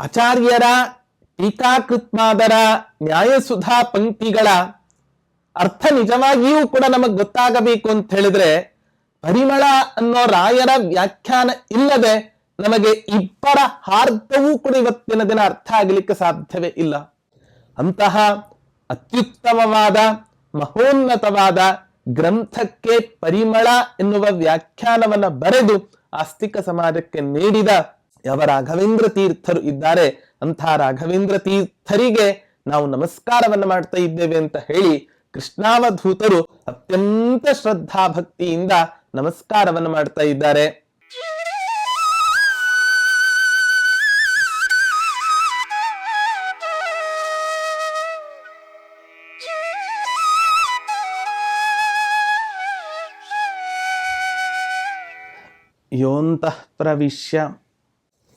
ಆಚಾರ್ಯರ ಟೀಕಾಕೃತ್ಮಾದರ ನ್ಯಾಯಸುಧಾ ಪಂಕ್ತಿಗಳ ಅರ್ಥ ನಿಜವಾಗಿಯೂ ಕೂಡ ನಮಗ್ ಗೊತ್ತಾಗಬೇಕು ಅಂತ ಹೇಳಿದ್ರೆ ಪರಿಮಳ ಅನ್ನೋ ರಾಯರ ವ್ಯಾಖ್ಯಾನ ಇಲ್ಲದೆ ನಮಗೆ ಇಬ್ಬರ ಹಾರ್ದವೂ ಕೂಡ ಇವತ್ತಿನ ದಿನ ಅರ್ಥ ಆಗಲಿಕ್ಕೆ ಸಾಧ್ಯವೇ ಇಲ್ಲ. ಅಂತಹ ಅತ್ಯುತ್ತಮವಾದ, ಮಹೋನ್ನತವಾದ ಗ್ರಂಥಕ್ಕೆ ಪರಿಮಳ ಎನ್ನುವ ವ್ಯಾಖ್ಯಾನವನ್ನ ಬರೆದು ಆಸ್ತಿಕ ಸಮಾಜಕ್ಕೆ ನೀಡಿದ ಯಾವ ರಾಘವೇಂದ್ರ ತೀರ್ಥರು ಇದ್ದಾರೆ, ಅಂಥ ರಾಘವೇಂದ್ರ ತೀರ್ಥರಿಗೆ ನಾವು ನಮಸ್ಕಾರವನ್ನು ಮಾಡ್ತಾ ಇದ್ದೇವೆ ಅಂತ ಹೇಳಿ ಕೃಷ್ಣಾವಧೂತರು ಅತ್ಯಂತ ಶ್ರದ್ಧಾ ಭಕ್ತಿಯಿಂದ ನಮಸ್ಕಾರವನ್ನು ಮಾಡ್ತಾ ಇದ್ದಾರೆ. ಯೋಂತಃ ಪ್ರವಿಶ್ಯ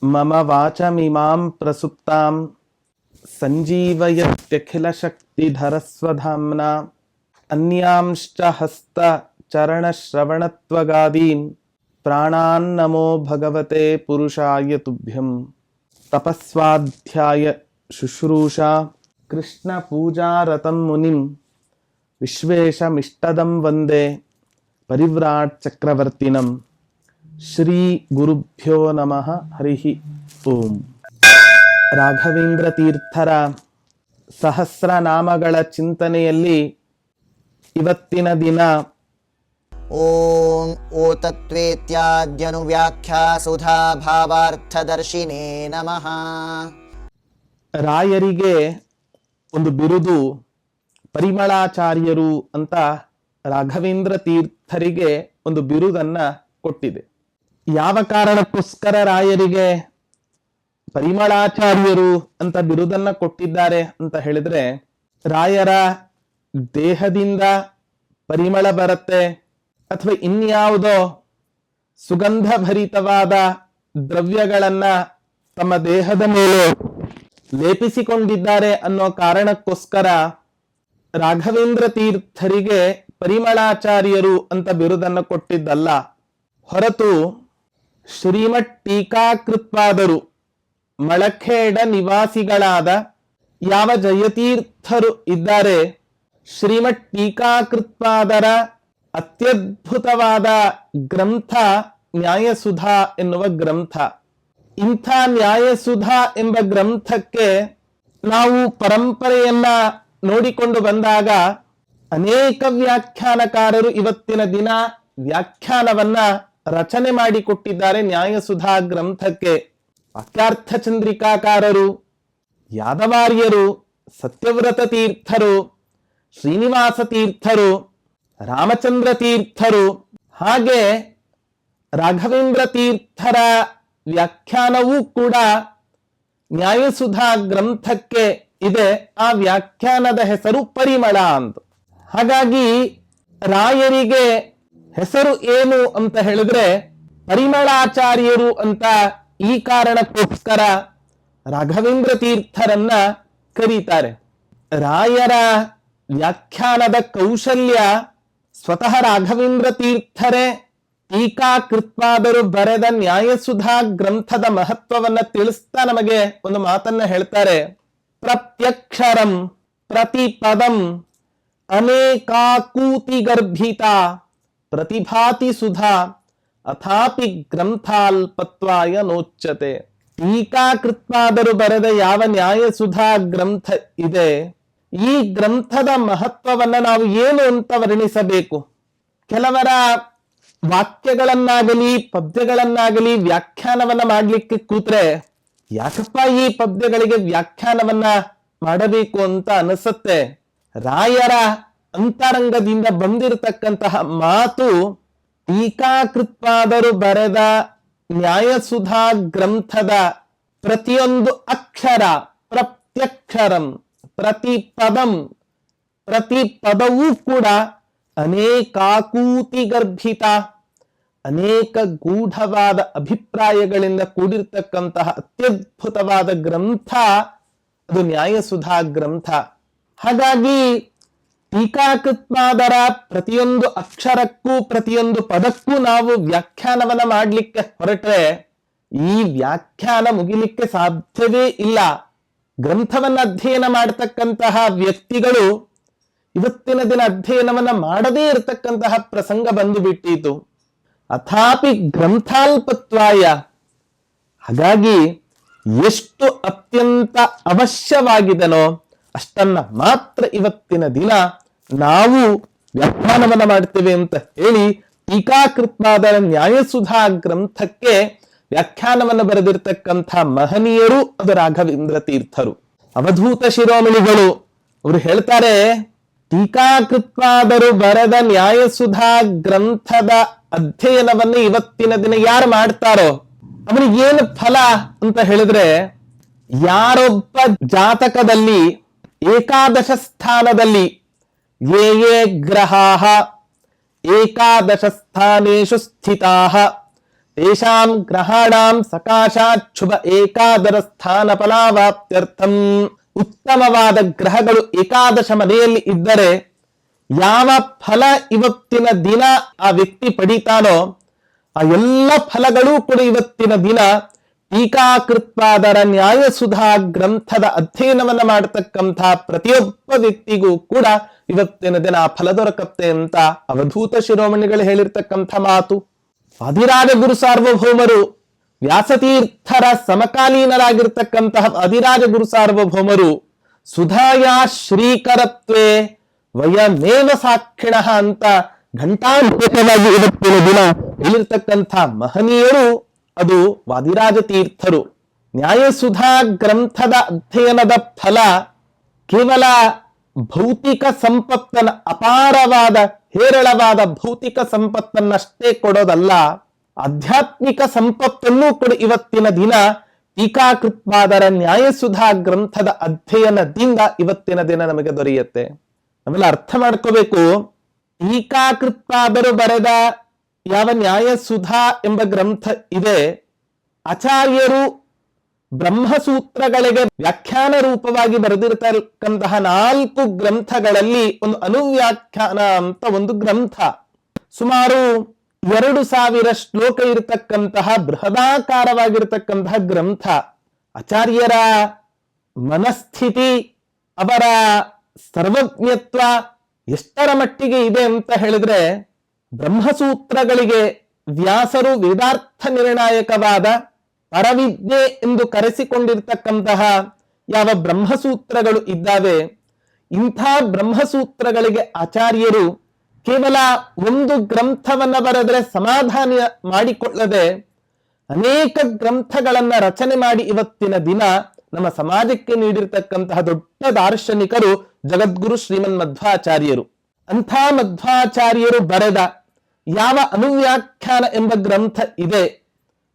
मम वाचमिमां प्रसुप्तां सञ्जीवयत्यखिलशक्तिधरस्वधाम्ना अन्यांश्च हस्तचरणश्रवणत्वगादीन् प्राणान्नमो भगवते पुरुषाय तुभ्यं। तपस्वाध्याय शुश्रूषा कृष्णपूजारतं मुनिं विश्वेशमिष्टदं वन्दे परिव्राट्चक्रवर्तिनम् ಶ್ರೀ ಗುರುಭ್ಯೋ ನಮಃ ಹರಿಹಿ ಓಂ. ರಾಘವೇಂದ್ರ ತೀರ್ಥರ ಸಹಸ್ರನಾಮಗಳ ಚಿಂತನೆಯಲ್ಲಿ ಇವತ್ತಿನ ದಿನ ಓಂ ಓ ತತ್ವೇತ್ಯಾದ್ಯನುವ್ಯಾಖ್ಯಾ ಸುಧಾ ಭಾವಾರ್ಥದರ್ಶಿನೇ ನಮಃ. ರಾಯರಿಗೆ ಒಂದು ಬಿರುದು ಪರಿಮಳಾಚಾರ್ಯರು ಅಂತ ರಾಘವೇಂದ್ರ ತೀರ್ಥರಿಗೆ ಒಂದು ಬಿರುದನ್ನ ಕೊಟ್ಟಿದೆ. ಯಾವ ಕಾರಣಕ್ಕೋಸ್ಕರ ರಾಯರಿಗೆ ಪರಿಮಳಾಚಾರ್ಯರು ಅಂತ ಬಿರುದನ್ನ ಕೊಟ್ಟಿದ್ದಾರೆ ಅಂತ ಹೇಳಿದ್ರೆ, ರಾಯರ ದೇಹದಿಂದ ಪರಿಮಳ ಬರುತ್ತೆ ಅಥವಾ ಇನ್ಯಾವುದೋ ಸುಗಂಧ ಭರಿತವಾದ ದ್ರವ್ಯಗಳನ್ನ ತಮ್ಮ ದೇಹದ ಮೇಲೆ ಲೇಪಿಸಿಕೊಂಡಿದ್ದಾರೆ ಅನ್ನೋ ಕಾರಣಕ್ಕೋಸ್ಕರ ರಾಘವೇಂದ್ರ ತೀರ್ಥರಿಗೆ ಪರಿಮಳಾಚಾರ್ಯರು ಅಂತ ಬಿರುದನ್ನ ಕೊಟ್ಟಿದ್ದಲ್ಲ. ಹೊರತು ಶ್ರೀಮಠ್ ಟೀಕಾಕೃತ್ಪಾದರು ಮಳಖೇಡ ನಿವಾಸಿಗಳಾದ ಯಾವ ಜಯತೀರ್ಥರು ಇದ್ದಾರೆ? ಶ್ರೀಮಠ್ ಟೀಕಾಕೃತ್ಪಾದರ ಅತ್ಯದ್ಭುತವಾದ ಗ್ರಂಥ ನ್ಯಾಯಸುಧಾ ಎನ್ನುವ ಗ್ರಂಥ. ಇಂಥ ನ್ಯಾಯಸುಧಾ ಎಂಬ ಗ್ರಂಥಕ್ಕೆ ನಾವು ಪರಂಪರೆಯನ್ನ ನೋಡಿಕೊಂಡು ಬಂದಾಗ ಅನೇಕ ವ್ಯಾಖ್ಯಾನಕಾರರು ಇವತ್ತಿನ ದಿನ ವ್ಯಾಖ್ಯಾನವನ್ನ ರಚನೆ ಮಾಡಿಕೊಟ್ಟಿದ್ದಾರೆ ನ್ಯಾಯಸುಧಾ ಗ್ರಂಥಕ್ಕೆ. ವಾಕ್ಯಾರ್ಥ ಚಂದ್ರಿಕಾಕಾರರು, ಯಾದವಾರ್ಯರು, ಸತ್ಯವ್ರತ ತೀರ್ಥರು, ಶ್ರೀನಿವಾಸ ತೀರ್ಥರು, ರಾಮಚಂದ್ರ ತೀರ್ಥರು. ಹಾಗೆ ರಾಘವೇಂದ್ರ ತೀರ್ಥರ ವ್ಯಾಖ್ಯಾನವೂ ಕೂಡ ನ್ಯಾಯಸುಧಾ ಗ್ರಂಥಕ್ಕೆ ಇದೆ. ಆ ವ್ಯಾಖ್ಯಾನದ ಹೆಸರು ಪರಿಮಳ ಅಂತ ಹಾಗಾಗಿ ರಾಯರಿಗೆ ಹೆಸರು ಏನು ಅಂತ ಹೇಳಿದ್ರೆ ಪರಿಮಳಾಚಾರ್ಯರು ಅಂತ ಈ ಕಾರಣಕ್ಕೋಸ್ಕರ ರಾಘವೇಂದ್ರ ತೀರ್ಥರನ್ನ ಕರೀತಾರೆ. ರಾಯರ ವ್ಯಾಖ್ಯಾನದ ಕೌಶಲ್ಯ ಸ್ವತಃ ರಾಘವೇಂದ್ರ ತೀರ್ಥರೇ ಟೀಕಾಕೃತ್ಪಾದರು ಬರೆದ ನ್ಯಾಯಸುಧಾ ಗ್ರಂಥದ ಮಹತ್ವವನ್ನ ತಿಳಿಸ್ತಾ ನಮಗೆ ಒಂದು ಮಾತನ್ನ ಹೇಳ್ತಾರೆ. ಪ್ರತ್ಯಕ್ಷರಂ ಪ್ರತಿಪದಂ ಅನೇಕಾಕೂತಿ ಪ್ರತಿಭಾತಿ ಸುಧಾ ಅಥಾಪಿ ಗ್ರಂಥಾಲ್ಪತ್ವಾಯ ನೋಚ್ಯತೆ. ಟೀಕಾಕೃತ್ವಾದರೂ ಬರೆದ ಯಾವ ನ್ಯಾಯಸುಧಾ ಗ್ರಂಥ ಇದೆ? ಈ ಗ್ರಂಥದ ಮಹತ್ವವನ್ನ ನಾವು ಏನು ಅಂತ ವರ್ಣಿಸಬೇಕು? ಕೆಲವರ ವಾಕ್ಯಗಳನ್ನಾಗಲಿ, ಪದ್ಯಗಳನ್ನಾಗಲಿ ವ್ಯಾಖ್ಯಾನವನ್ನ ಮಾಡಲಿಕ್ಕೆ ಕೂತ್ರೆ ಯಾಕಪ್ಪ ಈ ಪದ್ಯಗಳಿಗೆ ವ್ಯಾಖ್ಯಾನವನ್ನ ಮಾಡಬೇಕು ಅಂತ ಅನಿಸುತ್ತೆ? ರಾಯರ ಅಂತರಂಗದಿಂದ ಬಂದಿರತಕ್ಕಂತಹ ಮಾತು ಟೀಕಾಕೃತ್ಪಾದರು ಬರೆದ ನ್ಯಾಯಸುಧಾ ಗ್ರಂಥದ ಪ್ರತಿಯೊಂದು ಅಕ್ಷರ ಪ್ರತ್ಯಕ್ಷರಂ, ಪ್ರತಿ ಪದಂ, ಪ್ರತಿ ಪದವೂ ಕೂಡ ಅನೇಕಾಕೂತಿ ಗರ್ಭಿತ, ಅನೇಕ ಗೂಢವಾದ ಅಭಿಪ್ರಾಯಗಳಿಂದ ಕೂಡಿರ್ತಕ್ಕಂತಹ ಅತ್ಯದ್ಭುತವಾದ ಗ್ರಂಥ, ಅದು ನ್ಯಾಯಸುಧಾ ಗ್ರಂಥ. ಹಾಗಾಗಿ ಟೀಕಾಕೃತ್ಪಾದರ ಪ್ರತಿಯೊಂದು ಅಕ್ಷರಕ್ಕೂ ಪ್ರತಿಯೊಂದು ಪದಕ್ಕೂ ನಾವು ವ್ಯಾಖ್ಯಾನವನ್ನ ಮಾಡಲಿಕ್ಕೆ ಹೊರಟ್ರೆ ಈ ವ್ಯಾಖ್ಯಾನ ಮುಗಿಲಿಕ್ಕೆ ಸಾಧ್ಯವೇ ಇಲ್ಲ. ಗ್ರಂಥವನ್ನ ಅಧ್ಯಯನ ಮಾಡತಕ್ಕಂತಹ ವ್ಯಕ್ತಿಗಳು ಇವತ್ತಿನ ದಿನ ಅಧ್ಯಯನವನ್ನ ಮಾಡದೇ ಇರತಕ್ಕಂತಹ ಪ್ರಸಂಗ ಬಂದು ಬಿಟ್ಟಿತು. ಅಥಾಪಿ ಗ್ರಂಥಾಲ್ಪತ್ವಾಯ. ಹಾಗಾಗಿ ಎಷ್ಟು ಅತ್ಯಂತ ಅವಶ್ಯವಾಗಿದನೋ ಅಷ್ಟನ್ನ ಮಾತ್ರ ಇವತ್ತಿನ ದಿನ ನಾವು ವ್ಯಾಖ್ಯಾನವನ್ನ ಮಾಡ್ತೇವೆ ಅಂತ ಹೇಳಿ ಟೀಕಾಕೃತ್ವಾದ ನ್ಯಾಯಸುಧಾ ಗ್ರಂಥಕ್ಕೆ ವ್ಯಾಖ್ಯಾನವನ್ನು ಬರೆದಿರ್ತಕ್ಕಂಥ ಮಹನೀಯರು ಅದು ರಾಘವೇಂದ್ರ ತೀರ್ಥರು. ಅವಧೂತ ಶಿರೋಮಣಿಗಳು ಅವರು ಹೇಳ್ತಾರೆ ಟೀಕಾಕೃತ್ವಾದರು ಬರೆದ ನ್ಯಾಯಸುಧಾ ಗ್ರಂಥದ ಅಧ್ಯಯನವನ್ನು ಇವತ್ತಿನ ದಿನ ಯಾರು ಮಾಡ್ತಾರೋ, ಅವನಿಗೆ ಏನು ಫಲ ಅಂತ ಹೇಳಿದ್ರೆ, ಯಾರೊಬ್ಬ ಜಾತಕದಲ್ಲಿ ಏಕಾದಶ ಸ್ಥಾನದಲ್ಲಿ ಯೇ ಯೇ ಗ್ರಹಾಹ ಏಕಾದಶ ಸ್ಥಾನೇಶು ಸ್ಥಿತಾಹ ತೇಷಾಂ ಗ್ರಹಾಣಾಂ ಸಕಾಶಾತ್ ಶುಭ ಏಕಾದರ ಸ್ಥಾನ ಫಲಾವಾಪ್ತ್ಯರ್ಥಂ ಉತ್ತಮವಾದ ಗ್ರಹಗಳು ಏಕಾದಶ ಮನೆಯಲ್ಲಿ ಇದ್ದರೆ ಯಾವ ಫಲ ಇವತ್ತಿನ ದಿನ ಆ ವ್ಯಕ್ತಿ ಪಡಿತಾನೋ, ಆ ಎಲ್ಲ ಫಲಗಳೂ ಕೂಡ ಇವತ್ತಿನ ದಿನ ಟೀಕಾಕೃತ್ವಾದರ ನ್ಯಾಯಸುಧಾ ಗ್ರಂಥದ ಅಧ್ಯಯನವನ್ನ ಮಾಡತಕ್ಕಂಥ ಪ್ರತಿಯೊಬ್ಬ ವ್ಯಕ್ತಿಗೂ ಕೂಡ ಇವತ್ತಿನ ದಿನ ಫಲ ದೊರಕತ್ತೆ ಅಂತ ಅವಧೂತ ಶಿರೋಮಣಿಗಳು ಹೇಳಿರ್ತಕ್ಕಂಥ ಮಾತು. ಅಧಿರಾಜ ಗುರು ಸಾರ್ವಭೌಮರು ವ್ಯಾಸತೀರ್ಥರ ಸಮಕಾಲೀನರಾಗಿರ್ತಕ್ಕಂತಹ ಅಧಿರಾಜ ಗುರು ಸಾರ್ವಭೌಮರು ಸುಧಾಯ ಶ್ರೀಕರತ್ವೇ ವಯಮೇವ ಸಾಕ್ಷಿಣ ಅಂತ ಘಂಟಾಂತವಾಗಿ ಇವತ್ತಿನ ದಿನ ಹೇಳಿರ್ತಕ್ಕಂಥ ಮಹನೀಯರು ಅದು ವಾದಿರಾಜ ತೀರ್ಥರು ನ್ಯಾಯಸುಧಾ ಗ್ರಂಥದ ಅಧ್ಯಯನದ ಫಲ ಕೇವಲ ಭೌತಿಕ ಸಂಪತ್ತನ್ನ ಅಪಾರವಾದ, ಹೇರಳವಾದ ಭೌತಿಕ ಸಂಪತ್ತನ್ನಷ್ಟೇ ಕೊಡೋದಲ್ಲ, ಆಧ್ಯಾತ್ಮಿಕ ಸಂಪತ್ತನ್ನು ಕೂಡ ಇವತ್ತಿನ ದಿನ ಟೀಕಾಕೃತ್ವಾದರ ನ್ಯಾಯಸುಧಾ ಗ್ರಂಥದ ಅಧ್ಯಯನದಿಂದ ಇವತ್ತಿನ ದಿನ ನಮಗೆ ದೊರೆಯುತ್ತೆ. ನಾವೆಲ್ಲ ಅರ್ಥ ಮಾಡ್ಕೋಬೇಕು. ಟೀಕಾಕೃತ್ವಾದರು ಬರೆದ ಯಾವ ನ್ಯಾಯಸುಧಾ ಎಂಬ ಗ್ರಂಥ ಇದೆ. ಆಚಾರ್ಯರು ಬ್ರಹ್ಮಸೂತ್ರಗಳಿಗೆ ವ್ಯಾಖ್ಯಾನ ರೂಪವಾಗಿ ಬರೆದಿರತಕ್ಕಂತಹ ನಾಲ್ಕು ಗ್ರಂಥಗಳಲ್ಲಿ ಒಂದು ಅನುವ್ಯಾಖ್ಯಾನ ಅಂತ ಒಂದು ಗ್ರಂಥ. ಸುಮಾರು ಎರಡು ಸಾವಿರ ಶ್ಲೋಕ ಇರತಕ್ಕಂತಹ ಬೃಹದಾಕಾರವಾಗಿರತಕ್ಕಂತಹ ಗ್ರಂಥ. ಆಚಾರ್ಯರ ಮನಸ್ಥಿತಿ, ಅವರ ಸರ್ವಜ್ಞತ್ವ ಎಷ್ಟರ ಮಟ್ಟಿಗೆ ಇದೆ ಅಂತ ಹೇಳಿದ್ರೆ ಬ್ರಹ್ಮಸೂತ್ರಗಳಿಗೆ ವ್ಯಾಸರು ವೇದಾರ್ಥ ನಿರ್ಣಾಯಕವಾದ ಪರವಿದ್ಯೆ ಎಂದು ಕರೆಸಿಕೊಂಡಿರ್ತಕ್ಕಂತಹ ಯಾವ ಬ್ರಹ್ಮಸೂತ್ರಗಳು ಇದ್ದಾವೆ, ಇಂಥ ಬ್ರಹ್ಮಸೂತ್ರಗಳಿಗೆ ಆಚಾರ್ಯರು ಕೇವಲ ಒಂದು ಗ್ರಂಥವನ್ನ ಬರೆದ್ರೆ ಸಮಾಧಾನ ಮಾಡಿಕೊಳ್ಳದೆ ಅನೇಕ ಗ್ರಂಥಗಳನ್ನ ರಚನೆ ಮಾಡಿ ಇವತ್ತಿನ ದಿನ ನಮ್ಮ ಸಮಾಜಕ್ಕೆ ನೀಡಿರ್ತಕ್ಕಂತಹ ದೊಡ್ಡ ದಾರ್ಶನಿಕರು ಜಗದ್ಗುರು ಶ್ರೀಮನ್ ಮಧ್ವಾಚಾರ್ಯರು ಅಂಥ ಮಧ್ವಾಚಾರ್ಯರು ಬರೆದ ಯಾವ ಅನುವ್ಯಾಖ್ಯಾನ ಎಂಬ ಗ್ರಂಥ ಇದೆ?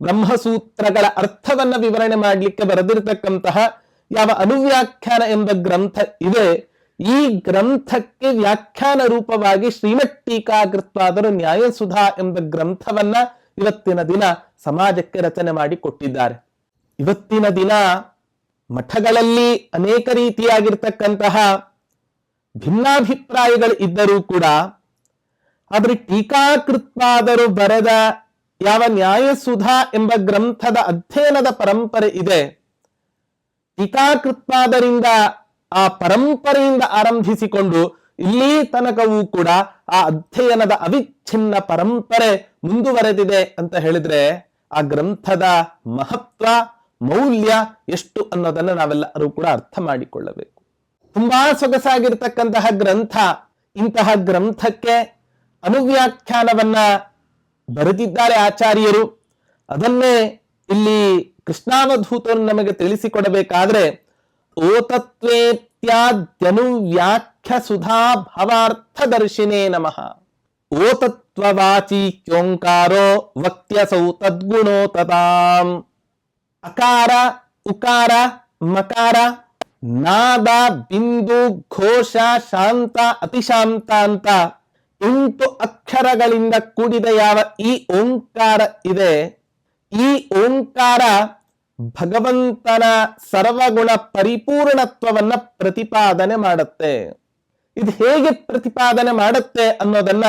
ಬ್ರಹ್ಮಸೂತ್ರಗಳ ಅರ್ಥವನ್ನ ವಿವರಣೆ ಮಾಡಲಿಕ್ಕೆ ಬರೆದಿರತಕ್ಕಂತಹ ಯಾವ ಅನುವ್ಯಾಖ್ಯಾನ ಎಂಬ ಗ್ರಂಥ ಇದೆ? ಈ ಗ್ರಂಥಕ್ಕೆ ವ್ಯಾಖ್ಯಾನ ರೂಪವಾಗಿ ಶ್ರೀಮತ್ ಟೀಕಾಕೃತ್ವಾದರು ನ್ಯಾಯಸುಧಾ ಎಂಬ ಗ್ರಂಥವನ್ನ ಇವತ್ತಿನ ದಿನ ಸಮಾಜಕ್ಕೆ ರಚನೆ ಮಾಡಿ ಕೊಟ್ಟಿದ್ದಾರೆ. ಇವತ್ತಿನ ದಿನ ಮಠಗಳಲ್ಲಿ ಅನೇಕ ರೀತಿಯಾಗಿರ್ತಕ್ಕಂತಹ ಭಿನ್ನಾಭಿಪ್ರಾಯಗಳು ಇದ್ದರೂ ಕೂಡ ಆದ್ರೆ ಟೀಕಾಕೃತ್ವಾದರು ಬರೆದ ಯಾವ ನ್ಯಾಯಸುಧಾ ಎಂಬ ಗ್ರಂಥದ ಅಧ್ಯಯನದ ಪರಂಪರೆ ಇದೆ. ಟೀಕಾಕೃತ್ವಾದರಿಂದ ಆ ಪರಂಪರೆಯಿಂದ ಆರಂಭಿಸಿಕೊಂಡು ಇಲ್ಲಿ ತನಕವೂ ಕೂಡ ಆ ಅಧ್ಯಯನದ ಅವಿಚ್ಛಿನ್ನ ಪರಂಪರೆ ಮುಂದುವರೆದಿದೆ ಅಂತ ಹೇಳಿದ್ರೆ ಆ ಗ್ರಂಥದ ಮಹತ್ವ, ಮೌಲ್ಯ ಎಷ್ಟು ಅನ್ನೋದನ್ನ ನಾವೆಲ್ಲರೂ ಕೂಡ ಅರ್ಥ ಮಾಡಿಕೊಳ್ಳಬೇಕು. ತುಂಬಾ ಸೊಗಸಾಗಿರ್ತಕ್ಕಂತಹ ಗ್ರಂಥ ಇಂತಹ ಗ್ರಂಥಕ್ಕೆ ಅನುವ್ಯಾಖ್ಯಾನವನ್ನ ಬರೆದಿದ್ದಾರೆ ಆಚಾರ್ಯರು. ಅದನ್ನೇ ಇಲ್ಲಿ ಕೃಷ್ಣಾವಧೂತರು ನಮಗೆ ತಿಳಿಸಿಕೊಡಬೇಕಾದ್ರೆ ಓತತ್ವೇತ್ಯಾದ್ಯನುವ್ಯಾಖ್ಯ ಸುಧಾ ಭವಾರ್ಥದರ್ಶಿನೇ ನಮಃ. ಓತತ್ವವಾಚಿ ಕ್ಯೋಂಕಾರೋ ವಕ್ತ್ಯಸೌ ತದ್ಗುಣೋ ತತಾಂ ಅಕಾರ, ಉಕಾರ, ಮಕಾರ, ನಾದ, ಬಿಂದು, ಘೋಷ, ಶಾಂತ, ಅತಿಶಾಂತ ಅಂತ ಎಂಟು ಅಕ್ಷರಗಳಿಂದ ಕೂಡಿದ ಯಾವ ಈ ಓಂಕಾರ ಇದೆ? ಈ ಓಂಕಾರ ಭಗವಂತನ ಸರ್ವಗುಣ ಪರಿಪೂರ್ಣತ್ವವನ್ನ ಪ್ರತಿಪಾದನೆ ಮಾಡುತ್ತೆ. ಇದು ಹೇಗೆ ಪ್ರತಿಪಾದನೆ ಮಾಡುತ್ತೆ ಅನ್ನೋದನ್ನ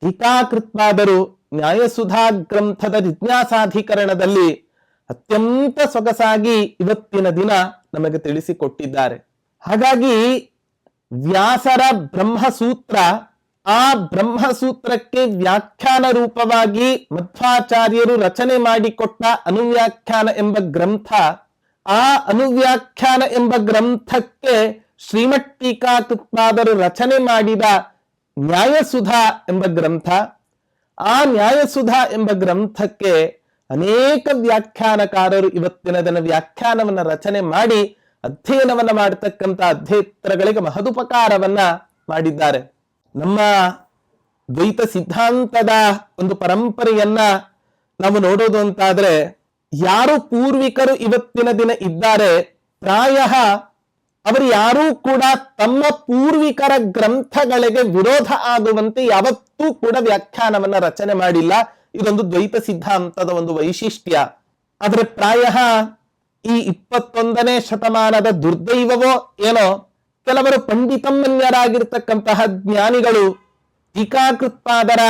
ಟೀಕಾಕೃತ್ವಾದರು ನ್ಯಾಯಸುಧಾ ಗ್ರಂಥದ ಜಿಜ್ಞಾಸಾಧಿಕರಣದಲ್ಲಿ ಅತ್ಯಂತ ಸೊಗಸಾಗಿ ಇವತ್ತಿನ ದಿನ ನಮಗೆ ತಿಳಿಸಿಕೊಟ್ಟಿದ್ದಾರೆ. ಹಾಗಾಗಿ ವ್ಯಾಸರ ಬ್ರಹ್ಮಸೂತ್ರ ಆ ಬ್ರಹ್ಮಸೂತ್ರಕ್ಕೆ ವ್ಯಾಖ್ಯಾನ ರೂಪವಾಗಿ ಮಧ್ವಾಚಾರ್ಯರು ರಚನೆ ಮಾಡಿಕೊಟ್ಟ ಅನುವ್ಯಾಖ್ಯಾನ ಎಂಬ ಗ್ರಂಥ, ಆ ಅನುವ್ಯಾಖ್ಯಾನ ಎಂಬ ಗ್ರಂಥಕ್ಕೆ ಶ್ರೀಮಠ್ ಟೀಕಾಕೃತ್ಪಾದರು ರಚನೆ ಮಾಡಿದ ನ್ಯಾಯಸುಧಾ ಎಂಬ ಗ್ರಂಥ, ಆ ನ್ಯಾಯಸುಧಾ ಎಂಬ ಗ್ರಂಥಕ್ಕೆ ಅನೇಕ ವ್ಯಾಖ್ಯಾನಕಾರರು ಇವತ್ತಿನ ದಿನ ವ್ಯಾಖ್ಯಾನವನ್ನ ರಚನೆ ಮಾಡಿ ಅಧ್ಯಯನವನ್ನ ಮಾಡತಕ್ಕಂತ ಅಧ್ಯೇತರಗಳಿಗೆ ಮಹದುಪಕಾರವನ್ನ ಮಾಡಿದ್ದಾರೆ. ನಮ್ಮ ದ್ವೈತ ಸಿದ್ಧಾಂತದ ಒಂದು ಪರಂಪರೆಯನ್ನ ನಾವು ನೋಡೋದು ಅಂತಾದ್ರೆ, ಯಾರು ಪೂರ್ವಿಕರು ಇವತ್ತಿನ ದಿನ ಇದ್ದಾರೆ, ಪ್ರಾಯ ಅವರು ಯಾರೂ ಕೂಡ ತಮ್ಮ ಪೂರ್ವಿಕರ ಗ್ರಂಥಗಳಿಗೆ ವಿರೋಧ ಆಗುವಂತೆ ಯಾವತ್ತೂ ಕೂಡ ವ್ಯಾಖ್ಯಾನವನ್ನ ರಚನೆ ಮಾಡಿಲ್ಲ. ಇದೊಂದು ದ್ವೈತ ಸಿದ್ಧಾಂತದ ಒಂದು ವೈಶಿಷ್ಟ್ಯ. ಆದ್ರೆ ಪ್ರಾಯ ಈ ಇಪ್ಪತ್ತೊಂದನೇ ಶತಮಾನದ ದುರ್ದೈವವೋ ಏನೋ ಕೆಲವರು ಪಂಡಿತಮ್ಮನ್ಯರಾಗಿರ್ತಕ್ಕಂತಹ ಜ್ಞಾನಿಗಳು ಟೀಕಾಕೃತ್ಪಾದರ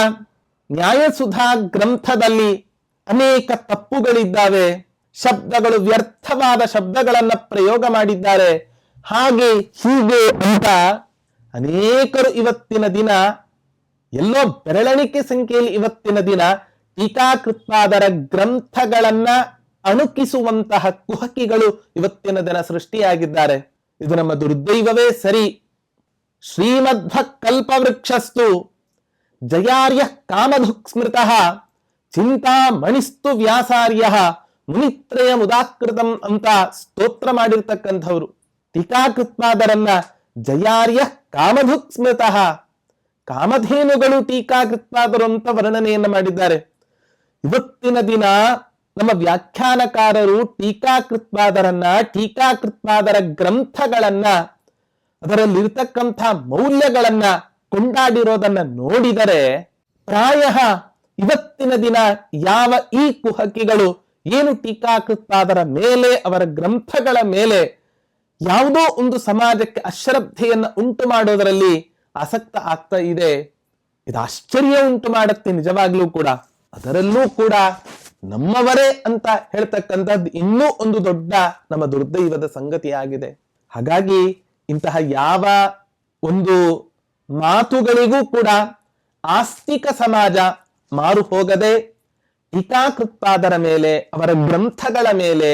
ನ್ಯಾಯಸುಧಾ ಗ್ರಂಥದಲ್ಲಿ ಅನೇಕ ತಪ್ಪುಗಳಿದ್ದಾವೆ, ಶಬ್ದಗಳು ವ್ಯರ್ಥವಾದ ಶಬ್ದಗಳನ್ನ ಪ್ರಯೋಗ ಮಾಡಿದ್ದಾರೆ. ಹಾಗೆ ಹೀಗೆ ಅಂತ ಅನೇಕರು ಇವತ್ತಿನ ದಿನ ಎಲ್ಲೋ ಬೆರಳೆಣಿಕೆ ಸಂಖ್ಯೆಯಲ್ಲಿ ಇವತ್ತಿನ ದಿನ ಟೀಕಾಕೃತ್ಪಾದರ ಗ್ರಂಥಗಳನ್ನ ಅಣುಕಿಸುವಂತಹ ಕುಹಕಿಗಳು ಇವತ್ತಿನ ದಿನ ಸೃಷ್ಟಿಯಾಗಿದ್ದಾರೆ. ಇದು ನಮ್ಮ ದುರ್ದೈವವೇ ಸರಿ. ಶ್ರೀಮಧ್ವ ಕಲ್ಪವೃಕ್ಷಸ್ತು ಜಯಾರ್ಯ ಕಾಮಧುಕ್ ಸ್ಮೃತ ಚಿಂತಾಮಣಿಸ್ತು ವ್ಯಾಸಾರ್ಯ ಮುನಿತ್ರಯ ಮುದಾಕೃತಂ ಅಂತ ಸ್ತೋತ್ರ ಮಾಡಿರ್ತಕ್ಕಂಥವ್ರು. ಟೀಕಾಕೃತ್ಪಾದರನ್ನ ಜಯಾರ್ಯ ಕಾಮಧುಕ್ ಸ್ಮೃತ ಕಾಮಧೇನುಗಳು ಟೀಕಾಕೃತ್ಪಾದರು ಅಂತ ವರ್ಣನೆಯನ್ನು ಮಾಡಿದ್ದಾರೆ. ಇವತ್ತಿನ ದಿನ ನಮ್ಮ ವ್ಯಾಖ್ಯಾನಕಾರರು ಟೀಕಾಕೃತ್ಪಾದರನ್ನ, ಟೀಕಾಕೃತ್ಪಾದರ ಗ್ರಂಥಗಳನ್ನ, ಅದರಲ್ಲಿರ್ತಕ್ಕಂಥ ಮೌಲ್ಯಗಳನ್ನ ಕೊಂಡಾಡಿರೋದನ್ನ ನೋಡಿದರೆ ಪ್ರಾಯ ಇವತ್ತಿನ ದಿನ ಯಾವ ಈ ಕುಹಕಿಗಳು, ಏನು ಟೀಕಾಕೃತ್ಪಾದರ ಮೇಲೆ, ಅವರ ಗ್ರಂಥಗಳ ಮೇಲೆ ಯಾವುದೋ ಒಂದು ಸಮಾಜಕ್ಕೆ ಅಶ್ರದ್ಧೆಯನ್ನ ಉಂಟು ಮಾಡೋದರಲ್ಲಿ ಆಸಕ್ತ ಆಗ್ತಾ ಇದೆ. ಇದು ಆಶ್ಚರ್ಯ ಉಂಟು ಮಾಡುತ್ತೆ ನಿಜವಾಗ್ಲೂ ಕೂಡ. ಅದರಲ್ಲೂ ಕೂಡ ನಮ್ಮವರೇ ಅಂತ ಹೇಳ್ತಕ್ಕಂಥದ್ದು ಇನ್ನೂ ಒಂದು ದೊಡ್ಡ ನಮ್ಮ ದುರ್ದೈವದ ಸಂಗತಿಯಾಗಿದೆ. ಹಾಗಾಗಿ ಇಂತಹ ಯಾವ ಒಂದು ಮಾತುಗಳಿಗೂ ಕೂಡ ಆಸ್ತಿಕ ಸಮಾಜ ಮಾರು ಹೋಗದೆ ಟೀಕಾಕೃತ್ಪಾದರ ಮೇಲೆ, ಅವರ ಗ್ರಂಥಗಳ ಮೇಲೆ,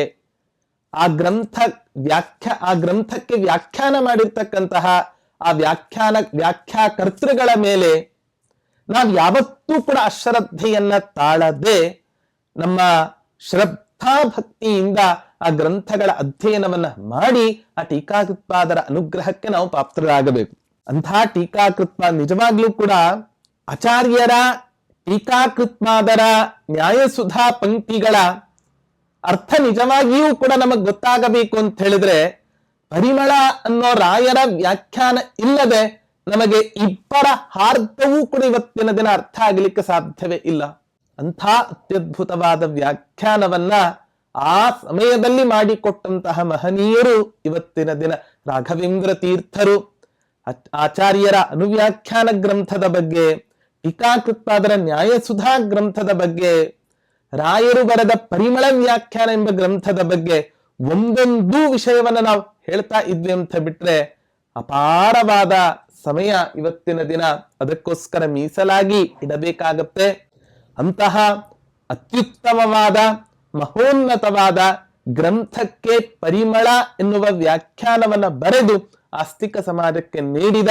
ಆ ಗ್ರಂಥ ವ್ಯಾಖ್ಯ, ಆ ಗ್ರಂಥಕ್ಕೆ ವ್ಯಾಖ್ಯಾನ ಮಾಡಿರ್ತಕ್ಕಂತಹ ಆ ವ್ಯಾಖ್ಯಾನ, ವ್ಯಾಖ್ಯಾಕರ್ತೃಗಳ ಮೇಲೆ ನಾವು ಯಾವತ್ತೂ ಕೂಡ ಅಶ್ರದ್ಧೆಯನ್ನ ತಾಳದೆ ನಮ್ಮ ಶ್ರದ್ಧಾ ಭಕ್ತಿಯಿಂದ ಆ ಗ್ರಂಥಗಳ ಅಧ್ಯಯನವನ್ನ ಮಾಡಿ ಆ ಟೀಕಾಕೃತ್ಪಾದರ ಅನುಗ್ರಹಕ್ಕೆ ನಾವು ಪಾತ್ರರಾಗಬೇಕು. ಅಂಥ ಟೀಕಾಕೃತ್ಪ ನಿಜವಾಗ್ಲೂ ಕೂಡ ಆಚಾರ್ಯರ, ಟೀಕಾಕೃತ್ಪಾದರ, ನ್ಯಾಯಸುಧಾ ಪಂಕ್ತಿಗಳ ಅರ್ಥ ನಿಜವಾಗಿಯೂ ಕೂಡ ನಮಗ್ ಗೊತ್ತಾಗಬೇಕು ಅಂತ ಹೇಳಿದ್ರೆ ಪರಿಮಳ ಅನ್ನೋ ರಾಯರ ವ್ಯಾಖ್ಯಾನ ಇಲ್ಲದೆ ನಮಗೆ ಇಬ್ಬರ ಹಾರ್ದವೂ ಕೂಡ ಇವತ್ತಿನ ದಿನ ಅರ್ಥ ಆಗಲಿಕ್ಕೆ ಸಾಧ್ಯವೇ ಇಲ್ಲ. ಅಂಥ ಅತ್ಯದ್ಭುತವಾದ ವ್ಯಾಖ್ಯಾನವನ್ನ ಆ ಸಮಯದಲ್ಲಿ ಮಾಡಿಕೊಟ್ಟಂತಹ ಮಹನೀಯರು ಇವತ್ತಿನ ದಿನ ರಾಘವೇಂದ್ರ ತೀರ್ಥರು. ಆಚ್- ಆಚಾರ್ಯರ ಅನುವ್ಯಾಖ್ಯಾನ ಗ್ರಂಥದ ಬಗ್ಗೆ ಟೀಕಾಕೃತ್ಪಾದರ ನ್ಯಾಯಸುಧಾ ಗ್ರಂಥದ ಬಗ್ಗೆ, ರಾಯರು ಬರೆದ ಪರಿಮಳ ವ್ಯಾಖ್ಯಾನ ಎಂಬ ಗ್ರಂಥದ ಬಗ್ಗೆ ಒಂದೊಂದು ವಿಷಯವನ್ನ ನಾವು ಹೇಳ್ತಾ ಇದ್ವಿ ಅಂತ ಬಿಟ್ರೆ ಅಪಾರವಾದ ಸಮಯ ಇವತ್ತಿನ ದಿನ ಅದಕ್ಕೋಸ್ಕರ ಮೀಸಲಾಗಿ ಇಡಬೇಕಾಗತ್ತೆ. ಅಂತಹ ಅತ್ಯುತ್ತಮವಾದ, ಮಹೋನ್ನತವಾದ ಗ್ರಂಥಕ್ಕೆ ಪರಿಮಳ ಎನ್ನುವ ವ್ಯಾಖ್ಯಾನವನ್ನ ಬರೆದು ಆಸ್ತಿಕ ಸಮಾಜಕ್ಕೆ ನೀಡಿದ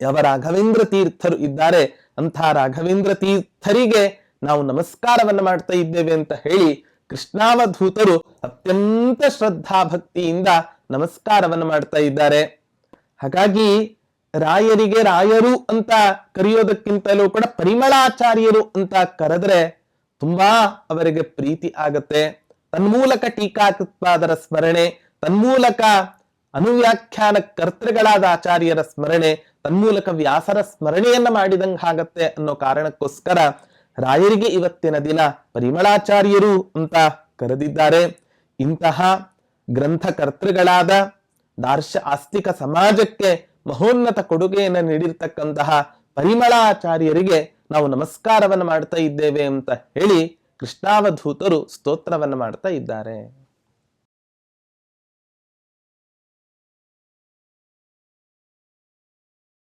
ಯಾವ ರಾಘವೇಂದ್ರ ತೀರ್ಥರು ಇದ್ದಾರೆ ಅಂತಹ ರಾಘವೇಂದ್ರ ತೀರ್ಥರಿಗೆ ನಾವು ನಮಸ್ಕಾರವನ್ನು ಮಾಡ್ತಾ ಇದ್ದೇವೆ ಅಂತ ಹೇಳಿ ಕೃಷ್ಣಾವಧೂತರು ಅತ್ಯಂತ ಶ್ರದ್ಧಾ ಭಕ್ತಿಯಿಂದ ನಮಸ್ಕಾರವನ್ನು ಮಾಡ್ತಾ ಇದ್ದಾರೆ. ಹಾಗಾಗಿ ರಾಯರಿಗೆ ರಾಯರು ಅಂತ ಕರೆಯೋದಕ್ಕಿಂತಲೂ ಕೂಡ ಪರಿಮಳಾಚಾರ್ಯರು ಅಂತ ಕರೆದ್ರೆ ತುಂಬಾ ಅವರಿಗೆ ಪ್ರೀತಿ ಆಗತ್ತೆ. ತನ್ಮೂಲಕ ಟೀಕಾಕೃತ್ಪಾದರ ಸ್ಮರಣೆ, ತನ್ಮೂಲಕ ಅನುವ್ಯಾಖ್ಯಾನ ಕರ್ತೃಗಳಾದ ಆಚಾರ್ಯರ ಸ್ಮರಣೆ, ತನ್ಮೂಲಕ ವ್ಯಾಸರ ಸ್ಮರಣೆಯನ್ನ ಮಾಡಿದಂಗ ಆಗತ್ತೆ ಅನ್ನೋ ಕಾರಣಕ್ಕೋಸ್ಕರ ರಾಯರಿಗೆ ಇವತ್ತಿನ ದಿನ ಪರಿಮಳಾಚಾರ್ಯರು ಅಂತ ಕರೆದಿದ್ದಾರೆ. ಇಂತಹ ಗ್ರಂಥಕರ್ತೃಗಳಾದ ದಾರ್ಶ ಆಸ್ತಿಕ ಸಮಾಜಕ್ಕೆ ಮಹೋನ್ನತ ಕೊಡುಗೆಯನ್ನು ನೀಡಿರ್ತಕ್ಕಂತಹ ಪರಿಮಳಾಚಾರ್ಯರಿಗೆ ನಾವು ನಮಸ್ಕಾರವನ್ನು ಮಾಡ್ತಾ ಇದ್ದೇವೆ ಅಂತ ಹೇಳಿ ಕೃಷ್ಣಾವಧೂತರು ಸ್ತೋತ್ರವನ್ನು ಮಾಡ್ತಾ ಇದ್ದಾರೆ.